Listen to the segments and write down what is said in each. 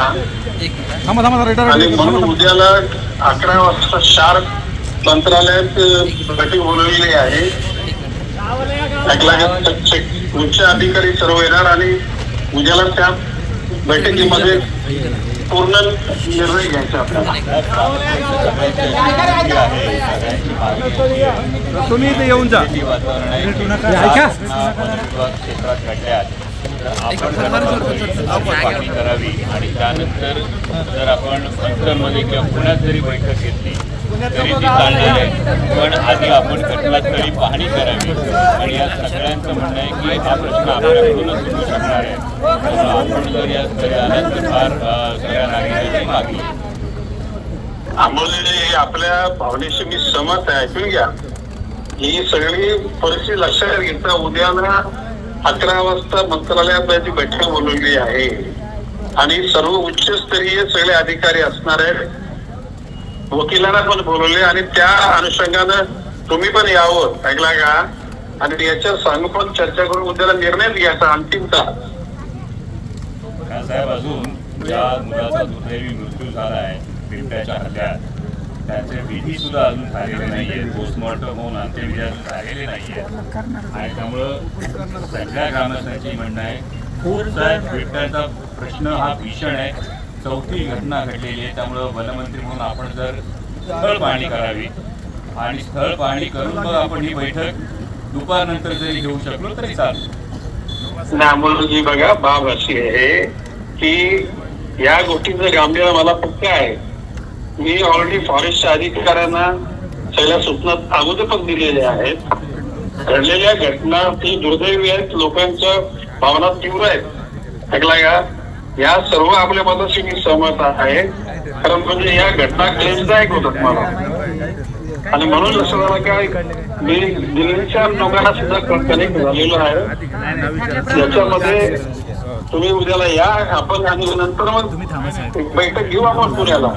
थांबा थांबा रेटर आणि म्हणून उद्याला अकरा वाजता शार्प मंत्रालयात बैठक बोलवलेली आहे उच्च अधिकारी सर्व येणार आणि उद्याला त्या बैठकीमध्ये पूर्ण निर्णय घ्यायचा आपल्याला तुम्ही इथे येऊन जा. क्षेत्रात घडल्यात तर आपण पाहणी करावी. आणि त्यानंतर जर आपण पंचमध्ये किंवा पुण्यात जरी बैठक घेतली तरी ती चालणार आहे. पण आधी आपण घटनास्थळी पाहणी करावी. आणि या सगळ्यांचं म्हणणं आहे की हा प्रश्न आपल्याकडूनच सुटू शकणार आहे. आपण जर या स्थळी फार सगळ्या नागरिकांची मागणी अमोलने हे आपल्या भावनेशी मी सहमत आहे. ऐकून घ्या. ही सगळी परिस्थिती लक्षात घेता उद्याला अकरा वाजता मंत्रालयात त्याची बैठक बोलवली आहे. आणि सर्व उच्चस्तरीय सगळे अधिकारी असणार आहेत. वकिलांना पण बोलवले आणि त्या अनुषंगानं तुम्ही पण यावं ऐकला का? आणि याच्यावर सांगू पण चर्चा करून उद्याला निर्णय घ्यायचा अंतिमचा साहेब अजून ज्या मुलाचा दुर्दैवी मृत्यू झाला आहे बिबट्याच्या हल्ल्यात त्याचे विधी सुद्धा अजून झालेले नाहीये. पोस्टमॉर्टम होऊन अंत्यविधी अजून झालेले नाहीये. आणि त्यामुळं सगळ्या ग्रामस्थांची म्हणणं आहे खूप साहेब भेटण्याचा प्रश्न हा भीषण आहे. चौथी घटना घडलेली आहे. त्यामुळं वनमंत्री म्हणून आपण जर स्थळ पाहणी करावी आणि स्थळ पाहणी करून मग आपण ही बैठक दुपारनंतर जरी घेऊ शकलो तरी चालेल. नामोलजी बघा बाब अशी आहे की या गोष्टीचं गांभीर्य मला पक्क आहे. मी ऑलरेडी फॉरेस्टच्या अधिकाऱ्यांना सगळ्या सूचना अगोदर पण दिलेल्या आहेत. घडलेल्या घटना ती दुर्दैवी आहेत लोकांच्या भावना तीव्र आहेत. ऐकला का या सर्व आपल्या मताशी मी सहमत आहे. कारण म्हणजे या घटना क्लेशदायक होतात मला. आणि म्हणून लक्षात झालं का मी दिल्लीच्या लोकांना सुद्धा कनेक्ट झालेलो आहे. याच्यामध्ये तुम्ही उद्याला या आपण आणि नंतर मग बैठक घेऊ आपण पुण्याला.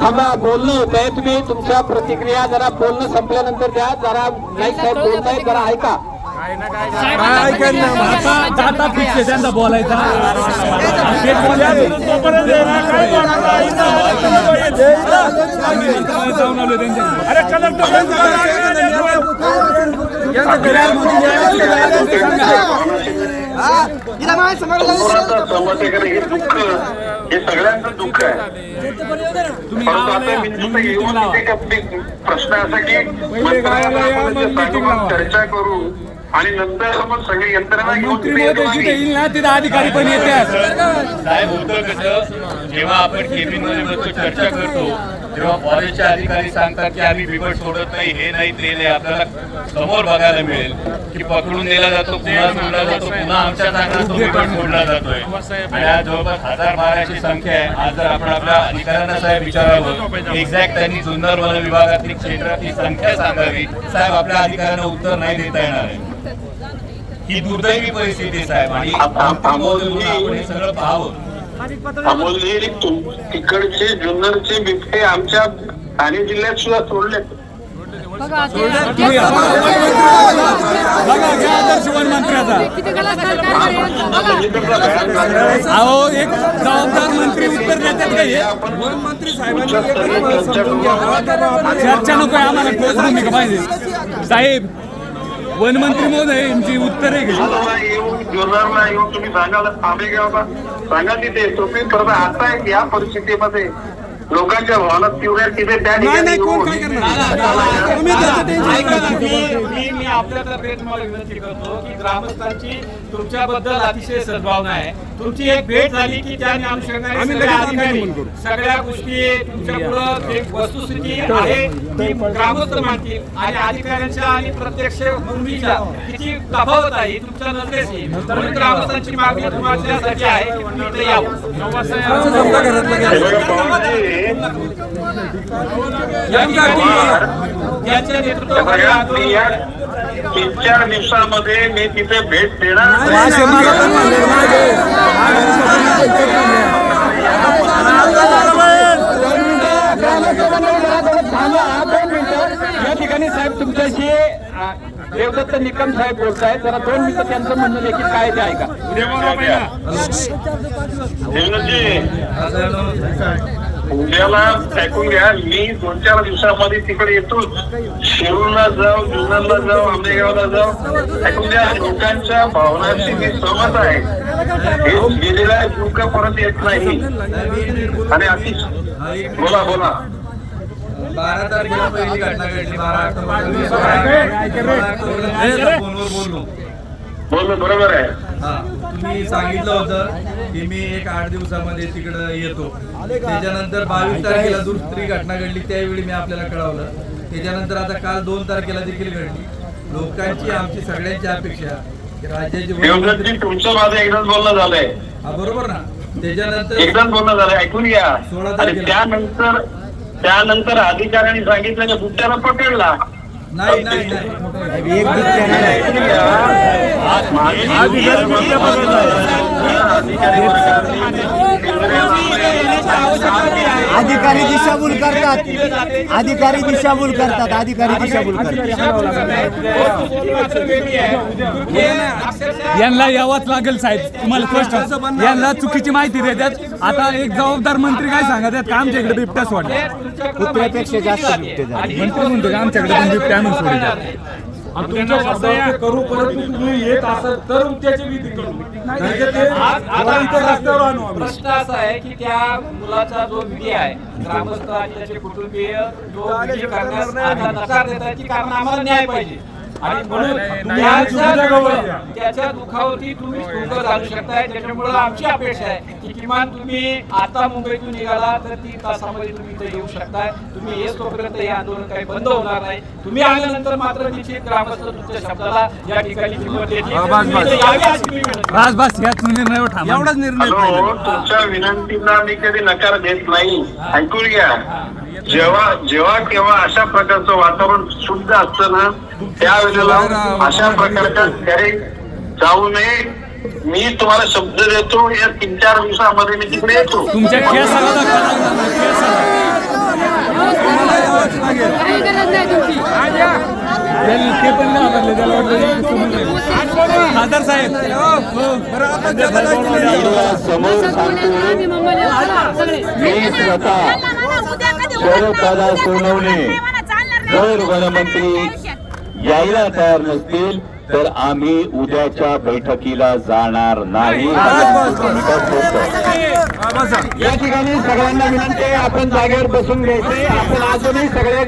थांबा बोलणं होत आहे तुम्ही तुमच्या प्रतिक्रिया जरा बोलणं संपल्यानंतर द्या जरा नाही साहेब बोलताय जरा ऐका डाटा फिक्स आहे त्यांचा बोलायचा. आम्ही मंत्रालयात जाऊन आलो. पोरांचा हे दुःख हे सगळ्यांचं दुःख आहे तुम्ही परंतु आता मी मग नुसतं येऊन लावा. इथे का- प्रश्न असा की मंत्रालयाला मग जे. चर्चा करू आणि नंतर आपण सगळी यंत्रणा घेऊन. येईल ना तिथे अधिकारी पण येतात साहेब होतं कसं जेव्हा आपण केबिनमध्ये चर्चा करतो तेव्हा फॉरेस्टचे अधिकारी सांगतात की आम्ही बिबट सोडत नाही हे नाही ते नाही आपल्याला समोर बघायला मिळेल की पकडून दिला जातो पुन्हा सोडला जातो पुन्हा आमच्या सांगण्यात तो बिबट सोडला जातोय. आणि आज जवळपास हजार बाराची संख्या आहे. आज जर आपण आपल्या अधिकाऱ्यांना साहेब विचारावं एक्झॅक्ट त्यांनी जुन्नर वन विभागातली क्षेत्रातली संख्या सांगावी साहेब आपल्या अधिकाऱ्यांना उत्तर नाही देता येणार आहे. ही दुर्दैवी परिस्थिती साहेब. आणि आपण हे सगळं पाहावं. अमोलजी तुम- तिकडचे जुन्नरचे बिबटे आमच्या ठाणे जिल्ह्यात सुद्धा सोडले बघा घ्या आदर्श वन मंत्र्याचा. अहो एक जबाबदार मंत्री उत्तर देतात का हे? चर्चा नको आम्हाला ठोस भूमिका पाहिजे. साहेब वनमंत्री महोदय यांची उत्तरे आहे का येऊन येऊन तुम्ही सांगाल आम्ही घ्या सांगा तिथे. तुम्ही परत आता या परिस्थितीमध्ये. लोकांच्या भावना तीव्र तिथे त्या ठिकाणी येऊन- ऐका ना, मी- मी मी आपल्यातर्फे तुम्हाला विनंती करतो की ग्रामस्थांची तुमच्याबद्दल अतिशय सद्भावना आहे. तुमची एक भेट झाली की त्या अनुषंगाने सगळे अधिकारी सगळ्या गोष्टी तुमच्या पुढं एक वस्तुस्थिती आहे ती ग्रामस्थ मानतील आणि अधिकाऱ्यांच्या आणि प्रत्यक्ष भूमीच्या किती तफावत आहे ही तुमच्या नजरेस येईल म्हणून ग्रामस्थांची मागणी तुम्हाला आहे की तुम्ही इथे यावं हे बघा, तीन चार दिवसामध्ये मी तिथे भेट देणार या ठिकाणी साहेब तुमच्या तुमच्याशी देवदत्त निकम साहेब बोलतायत जरा दोन मिनिटं त्यांचं म्हणणं देखील काय ते ऐका. देवेंद्रजी उद्याला ऐकून घ्या. मी दोन चार दिवसामध्ये तिकडे येतो. शिरूरला जाऊ जुन्नरला जाऊ आंबेगावला जाऊ. ऐकून घ्या लोकांच्या भावनांशी मी सहमत आहे. हे गेलेला लोक परत येत नाही? आणि अति बोला बोला. बारा तारखेला पहिली घटना घडली. बारा ऑक्टोबर फोनवर बोललो. बोल बरोबर आहे. हा तुम्ही सांगितलं होतं की मी एक आठ दिवसामध्ये तिकडं येतो. त्याच्यानंतर बावीस तारखेला दुसरी घटना घडली त्यावेळी मी आपल्याला कळवलं. त्याच्यानंतर आता काल दोन तारखेला देखील घडली. लोकांची आमची सगळ्यांची अपेक्षा की राज्याचे तुमचं माझं एकदाच बोलणं झालंय. हा बरोबर ना? त्याच्यानंतर एकदाच बोलणं झालंय. ऐकून घ्या. सोळा तारखेला. त्यानंतर त्यानंतर अधिकाऱ्यांनी सांगितलं की बुट्ट्याला पकडला. नाही नाही नाही. घ्या. अधिकारी दिशाभूल करतात. अधिकारी दिशाभूल करतात. अधिकारी दिशाभूल करतात. यांना यावंच लागेल साहेब. तुम्हाला स्पष्ट यांना चुकीची माहिती देतात. आता एक जबाबदार मंत्री काय सांगतात का आमच्या इकडे बिबट्या सोडल्या? कुत्र्यापेक्षा जास्त बिबटे झाले. मंत्री म्हणतो का आमच्याकडे पण बिबट्या आणून सोडतात आणि तुमच्या करू परंतु तुम्ही येत असाल तर त्याची विधी करू. नाहीतर ते मला इथं रस्त्यावर आणू आम्ही. प्रश्न असा आहे की त्या मुलाचा जो विधी आहे ग्रामस्थ आणि त्याचे कुटुंबीय जो विधी करण्यास आता नकार देतात की कारण आम्हाला न्याय पाहिजे. आणि म्हणून त्याच्या दुखावरती तुम्ही सुख घालू शकताय. त्याच्यामुळे आमची अपेक्षा आहे की किमान तुम्ही आता मुंबईतून निघाला तर तीन तासामध्ये तुम्ही इथे येऊ शकताय. तुम्ही येस तोपर्यंत हे आंदोलन काही बंद होणार नाही. तुम्ही आल्यानंतर मात्र निश्चित ग्रामस्थ तुमच्या शब्दाला या ठिकाणी किंमत ठाम एवढाच निर्णय तुमच्या विनंतीला मी कधी नकार देत नाही. ऐकून घ्या. जेव्हा जेव्हा केव्हा अशा प्रकारचं वातावरण शुद्ध असतं ना त्यावेळेला अशा प्रकारच्या घरी जाऊ नये मी तुम्हाला शब्द देतो या तीन चार दिवसामध्ये मी तिकडे येतो तुमच्या केसाला धक्का लागला ना, केसाला. काही गरज नाही तुमची त्यांनी ते पण नाही आवडले, त्याला वाटलं हे सोडून जाईल. खासदार साहेब हो, खासदार साहेब बोलले. समोर मी स्वतः शरददादा सोनवणे. जर वनमंत्री यायला तयार नसतील तर आम्ही उद्याच्या बैठकीला जाणार नाही. या ठिकाणी सगळ्यांना विनंती आहे आपण जागेवर बसून घ्यायचे आपण अजूनही सगळ्या